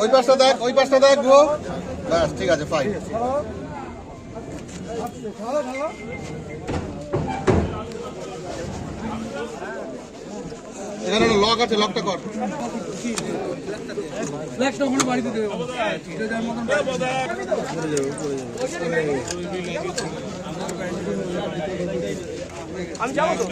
ওই পাশটা দেখ ওই পাশটা দেখ গো। ব্যাস ঠিক আছে ফাইন এখানে একটা লক আছে লকটা কর। ফ্ল্যাগটা ওখানে বাড়িতে দেবে। যে যার মতন আমি যাব তো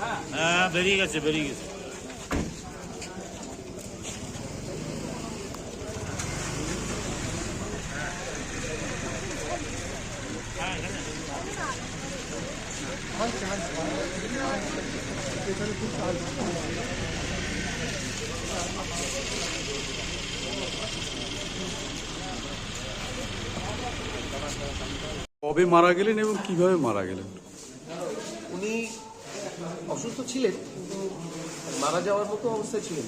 হ্যাঁ কবে মারা গেলেন এবং কীভাবে মারা গেলেন? উনি অসুস্থ ছিলেন, কিন্তু মারা যাওয়ার মতো অবস্থায় ছিলেন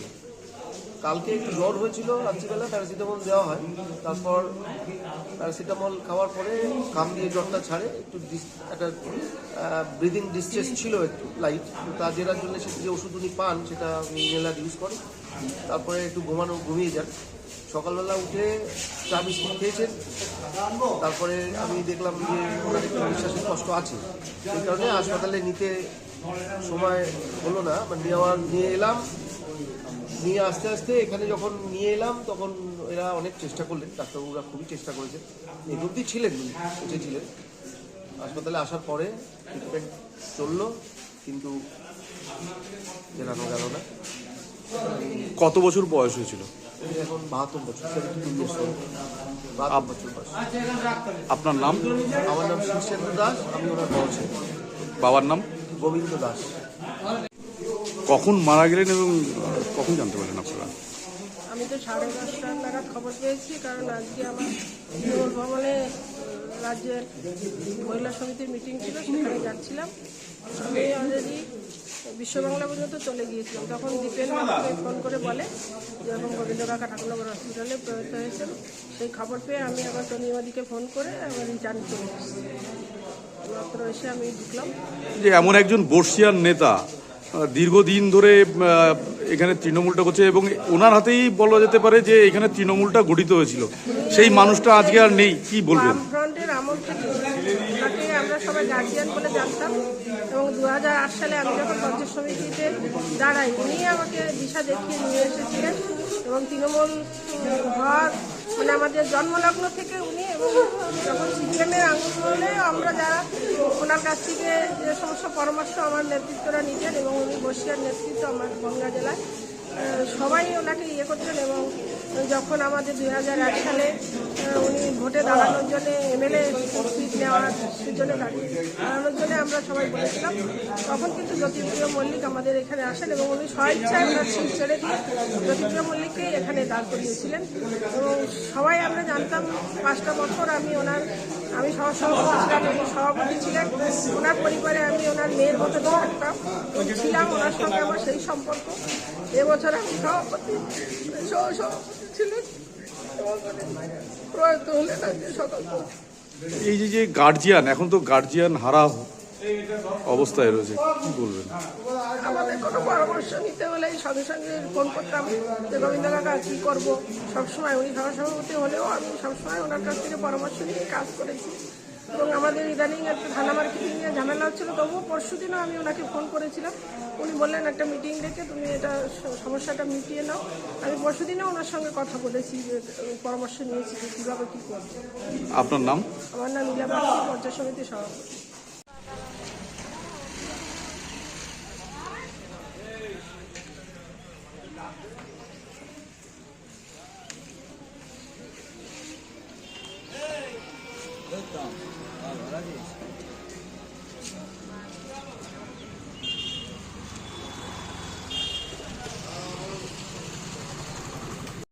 কালকে একটু জ্বর হয়েছিল রাত্রিবেলা, প্যারাসিটামল দেওয়া হয়। তারপর প্যারাসিটামল খাওয়ার পরে কাম দিয়ে জ্বরটা ছাড়ে, একটু একটা ব্রিদিং ডিস্ট্রেস ছিল একটু লাইট তা জেরার জন্য সে যে ওষুধ উনি পান, সেটা ইনহেলার ইউজ করে তারপরে একটু ঘুমানো, ঘুমিয়ে যান। সকালবেলা উঠে চা বিস্কুট খেয়েছেন। তারপরে আমি দেখলাম যে ওনার একটু নিঃশ্বাসের কষ্ট আছে। সেই কারণে হাসপাতালে নিতে সময় হলো না বা নেওয়ার নিয়ে এলাম। নিয়ে আস্তে আস্তে এখানে যখন নিয়ে এলাম, তখন এরা অনেক চেষ্টা করলেন, ডাক্তারবাবুরা খুবই চেষ্টা করেছেন। এই অবধি ছিলেন, উনি ছিলেন। হাসপাতালে আসার পরে ট্রিটমেন্ট চলল, কিন্তু জেরানো গেল না। কত বছর বয়স হয়েছিল? এখন বাহাত্তর বছর। সেভেন্টি টু ইয়ার্স বাহাত্তর বছর বয়স আপনার নাম? আমার নাম শীর্ষেন্দ্র দাস আমি ওনার বড় ছেলে। বাবার নাম? গোবিন্দ দাস। কখন মারা গেলেন এবং কখন জানতে পারলেন আপনারা? আমি তো সাড়ে দশটা নাগাদ খবর পেয়েছি কারণ আজকে আমার বিমল ভবনে রাজ্যের মহিলা সমিতির মিটিং ছিল সেখানে যাচ্ছিলাম। আমি অলরেডি বিশ্ববাংলা পর্যন্ত চলে গিয়েছিলাম। তখন দীপেন আমাকে ফোন করে বলে যে এরকম গোবিন্দ কাকা ঠাকুরনগর হসপিটালে প্রয়াত হয়েছেন সেই খবর পেয়ে আমি আবার তনিমাদিকে ফোন করে আবার রিটার্ন চলে মাত্র এসে আমি ঢুকলাম। যে এমন একজন বর্ষিয়ান নেতা দীর্ঘদিন ধরে এখানে তৃণমূলটা করছে এবং ওনার হাতেই বলা যেতে পারে যে এখানে তৃণমূলটা গঠিত হয়েছিল। সেই মানুষটা আজকে আর নেই কি বলবেন? বামফ্রন্টের আমল থেকে আমরা সবাই গার্জিয়ান বলে জানতাম। দু হাজার আট সালে আমি যখন পঞ্চায়েত সমিতিতে দাঁড়াই, উনি আমাকে দিশা দেখিয়ে নিয়ে এসেছিলেন এবং তৃণমূল ঘর মানে আমাদের জন্মলগ্ন থেকে উনি এবং যখন সিপিএমের আন্দোলনে আমরা যারা ওনার কাছ থেকে যে সমস্ত পরামর্শ আমার নেতৃত্বরা নিতেন এবং উনি বসিয়ার নেতৃত্ব আমার গঙ্গা জেলায় সবাই ওনাকে ইয়ে করতেন এবং যখন আমাদের দুই হাজার এক সালে উনি ভোটে দাঁড়ানোর জন্য এমএলএ সিট নেওয়ার জন্য দাঁড়িয়ে দাঁড়ানোর জন্য আমরা সবাই বলেছিলাম। তখন কিন্তু জ্যোতিপ্রিয় মল্লিক আমাদের এখানে আসেন এবং উনি স্বেচ্ছায় ওনার সিট ছেড়ে দিয়ে জ্যোতিপ্রিয় মল্লিককে এখানে দাঁড় করিয়েছিলেন। এবং সবাই আমরা জানতাম, পাঁচটা বছর আমি ওনার, আমি সহসভাপতি ছিলাম, উনি সভাপতি ছিলেন। ওনার পরিবারে আমি ওনার মেয়ের মতো থাকতাম ছিলাম ওনার সঙ্গে আমার সেই সম্পর্ক। এবছর আমি সভাপতি। সহসভাপতি ছিলেন। এবং প্রয়াত হলেন আজকে সকাল এই যে যে গার্জিয়ান এখন তো গার্জিয়ান হারা অবস্থায় রয়েছে কি বলবেন? আমাদের কোনো পরামর্শ নিতে হলে সঙ্গে সঙ্গে ফোন করতাম যে গোবিন্দ কাকা কী করব? সবসময় উনি সহসভাপতি হলেও আমি সবসময় ওনার কাছ থেকে পরামর্শ নিয়ে কাজ করেছি। এবং আমাদের ইদানিং একটা থানা মার্কেটিং নিয়ে ঝামেলা হচ্ছিল তবুও পরশু দিনও আমি ওনাকে ফোন করেছিলাম। উনি বললেন একটা মিটিং ডেকে তুমি এটা সমস্যাটা মিটিয়ে নাও। আমি পরশু দিনও ওনার সঙ্গে কথা বলেছি যে পরামর্শ নিয়েছি যে কীভাবে কী করব। আপনার নাম? আমার নাম ইলা পর্যায় পঞ্চায়েত সমিতির সভাপতি। Al,